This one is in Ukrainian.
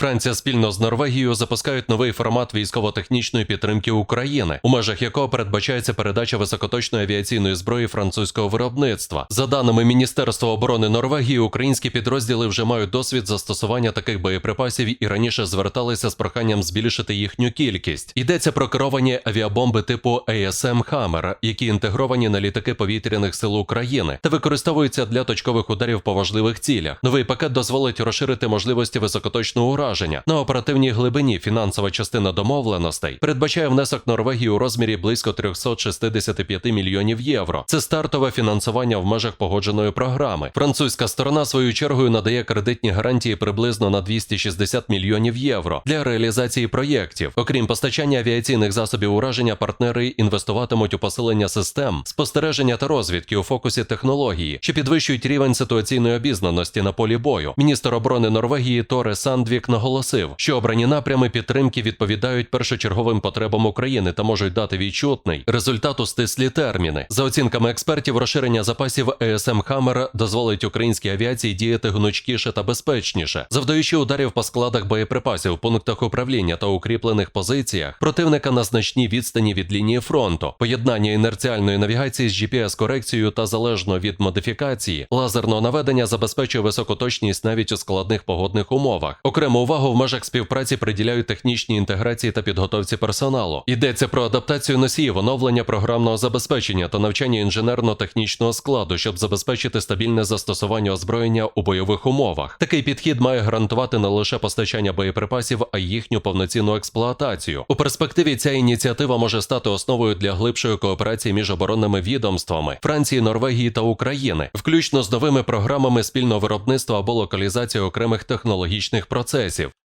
Франція спільно з Норвегією запускають новий формат військово-технічної підтримки України, у межах якого передбачається передача високоточної авіаційної зброї французького виробництва. За даними Міністерства оборони Норвегії, українські підрозділи вже мають досвід застосування таких боєприпасів і раніше зверталися з проханням збільшити їхню кількість. Йдеться про керовані авіабомби типу ASM Hammer, які інтегровані на літаки повітряних сил України та використовуються для точкових ударів по важливих цілях. Новий пакет дозволить розширити можливості високоточного ураження на оперативній глибині. Фінансова частина домовленостей передбачає внесок Норвегії у розмірі близько 365 мільйонів євро. Це стартове фінансування в межах погодженої програми. Французька сторона своєю чергою надає кредитні гарантії приблизно на 260 мільйонів євро для реалізації проєктів. Окрім постачання авіаційних засобів ураження, партнери інвестуватимуть у посилення систем спостереження та розвідки у фокусі технології, що підвищують рівень ситуаційної обізнаності на полі бою. Міністр оборони Норвегії Торе Сандвік наголосив, що обрані напрями підтримки відповідають першочерговим потребам України та можуть дати відчутний результат у стислі терміни. За оцінками експертів, розширення запасів ЕСМ Хаммер дозволить українській авіації діяти гнучкіше та безпечніше, завдаючи ударів по складах боєприпасів, пунктах управління та укріплених позиціях противника на значній відстані від лінії фронту, поєднання інерціальної навігації з GPS-корекцією та залежно від модифікації, лазерного наведення забезпечує високу точність навіть у складних погодних умовах. Окрему увагу в межах співпраці приділяють технічній інтеграції та підготовці персоналу. Йдеться про адаптацію носіїв, оновлення програмного забезпечення та навчання інженерно-технічного складу, щоб забезпечити стабільне застосування озброєння у бойових умовах. Такий підхід має гарантувати не лише постачання боєприпасів, а й їхню повноцінну експлуатацію. У перспективі ця ініціатива може стати основою для глибшої кооперації між оборонними відомствами Франції, Норвегії та України, включно з новими програмами спільного виробництва або локалізації окремих технологічних процесів.